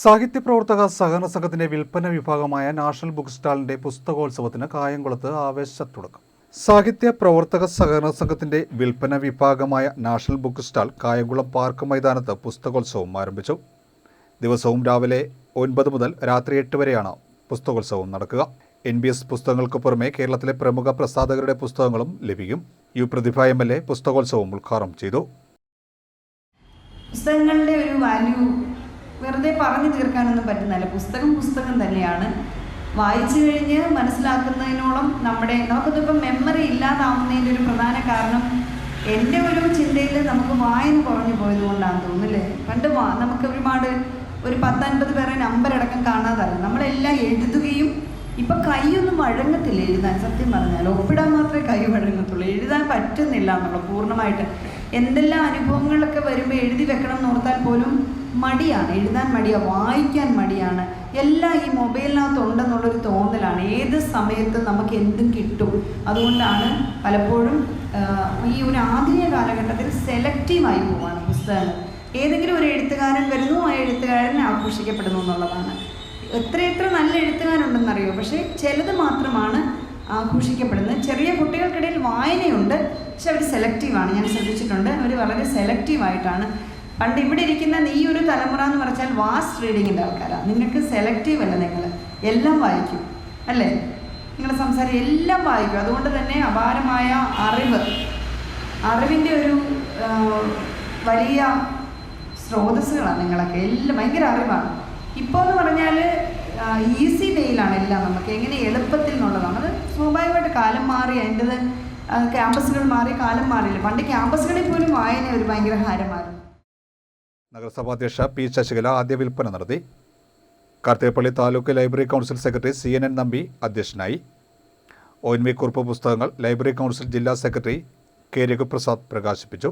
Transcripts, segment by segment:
സാഹിത്യ പ്രവർത്തക സഹകരണ സംഘത്തിന്റെ വിൽപ്പന വിഭാഗമായ നാഷണൽ ബുക്ക് സ്റ്റാളിന്റെ പുസ്തകോത്സവത്തിന് കായംകുളത്ത് ആവേശത്തുടക്കം. സാഹിത്യ പ്രവർത്തക സഹകരണ സംഘത്തിന്റെ വിൽപ്പന വിഭാഗമായ national book stall Kayamkulam park മൈതാനത്ത് പുസ്തകോത്സവം ആരംഭിച്ചു. ദിവസവും രാവിലെ ഒൻപത് മുതൽ രാത്രി എട്ട് വരെയാണ് പുസ്തകോത്സവം നടക്കുക. എൻ ബി എസ് പുസ്തകങ്ങൾക്ക് പുറമെ കേരളത്തിലെ പ്രമുഖ പ്രസാധകരുടെ പുസ്തകങ്ങളും ലഭിക്കും. U Prathibha M L A പുസ്തകോത്സവം ഉദ്ഘാടനം ചെയ്തു. പുസ്തകങ്ങളുടെ ഒരു വാല്യൂ വെറുതെ പറഞ്ഞു തീർക്കാനൊന്നും പറ്റുന്നില്ല. പുസ്തകം പുസ്തകം തന്നെയാണ്. വായിച്ചു കഴിഞ്ഞ് മനസ്സിലാക്കുന്നതിനോളം നമ്മുടെ നമുക്കിതിപ്പം മെമ്മറി ഇല്ലാതാവുന്നതിന്റെ ഒരു പ്രധാന കാരണം എന്റെ ഒരു ചിന്തയിൽ നമുക്ക് വായന കുറഞ്ഞു പോയത് കൊണ്ടാണ് തോന്നുന്നില്ലേ? പണ്ട് നമുക്ക് ഒരുപാട് ഒരു പത്തൻപത് പേരെ നമ്പർ അടക്കം കാണാതല്ല നമ്മളെല്ലാം എഴുതുകയും ഇപ്പൊ കൈയൊന്നും വഴങ്ങത്തില്ല എഴുതാൻ. സത്യം പറഞ്ഞാൽ ഒപ്പിടാൻ മാത്രമേ കൈ വഴങ്ങത്തുള്ളൂ എഴുതാൻ പറ്റുന്നില്ല എന്നുള്ള പൂർണമായിട്ട്. എന്തെല്ലാം അനുഭവങ്ങളൊക്കെ വരുമ്പോൾ എഴുതി വെക്കണം എന്ന് ഓർത്താൽ പോലും മടിയാണ് എഴുതാൻ മടിയാണ് വായിക്കാൻ മടിയാണ്. എല്ലാം ഈ മൊബൈലിനകത്ത് ഉണ്ടെന്നുള്ളൊരു തോന്നലാണ്. ഏത് സമയത്ത് നമുക്ക് എന്തും കിട്ടും. അതുകൊണ്ടാണ് പലപ്പോഴും ഈ ഒരു ആധുനിക കാലഘട്ടത്തിൽ സെലക്റ്റീവായി പോവാണ് പുസ്തകങ്ങൾ. ഏതെങ്കിലും ഒരു എഴുത്തുകാരൻ വരുന്നു ആ എഴുത്തുകാരൻ ആഘോഷിക്കപ്പെടുന്നു എന്നുള്ളതാണ്. എത്ര എത്ര നല്ല എഴുത്തുകാരുണ്ടെന്നറിയോ? പക്ഷേ ചിലത് മാത്രമാണ് ആഘോഷിക്കപ്പെടുന്നത്. ചെറിയ കുട്ടികൾക്കിടയിൽ വായനയുണ്ട് പക്ഷെ അവർ സെലക്റ്റീവാണ് ഞാൻ ശ്രദ്ധിച്ചിട്ടുണ്ട് അവർ വളരെ സെലക്റ്റീവായിട്ടാണ് പണ്ട് ഇവിടെ ഇരിക്കുന്ന നീ ഒരു തലമുറ എന്ന് പറഞ്ഞാൽ വാസ്റ്റ് റീഡിങ്ങിന്റെ ആൾക്കാരാണ് നിങ്ങൾക്ക് സെലക്റ്റീവ് അല്ല നിങ്ങൾ എല്ലാം വായിക്കും. അല്ലേ? നിങ്ങൾ സംസാരം എല്ലാം വായിക്കും. അതുകൊണ്ട് തന്നെ അപാരമായ അറിവ്. അറിവിന്റെ ഒരു വലിയ സ്രോതസ്സുകളാണ് നിങ്ങളൊക്കെ. എല്ലാം ഭയങ്കര അറിവാണ്. ഇപ്പോൾ എന്ന് പറഞ്ഞാൽ ഈസി വേയിലാണ് എല്ലാം നമുക്ക്. എങ്ങനെ എളുപ്പത്തിൽ എന്നുള്ളതാണ്. അത് സ്വാഭാവികമായിട്ട് കാലം മാറി അതിന്റെത് ക്യാമ്പസുകൾ മാറി കാലം മാറിയില്ല? പണ്ട് ക്യാമ്പസുകളിൽ പോലും വായന ഒരു ഭയങ്കര ഹാരമായിരുന്നു നഗരസഭാ അധ്യക്ഷ പി ശശികല ആദ്യ വിൽപ്പന നടത്തി. Karthikappally taluk library council secretary C N N Nambi അധ്യക്ഷനായി. ഒ എൻ വി കുറിപ്പ് പുസ്തകങ്ങൾ ലൈബ്രറി കൗൺസിൽ ജില്ലാ സെക്രട്ടറി കെ രഘുപ്രസാദ് പ്രകാശിപ്പിച്ചു.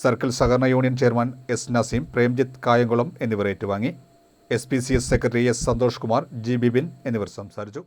സർക്കിൾ സഹകരണ union chairman S Naseem Premjith Kayamkulam എന്നിവർ ഏറ്റുവാങ്ങി. S P C S secretary S Santhosh Kumar G Bibin എന്നിവർ സംസാരിച്ചു.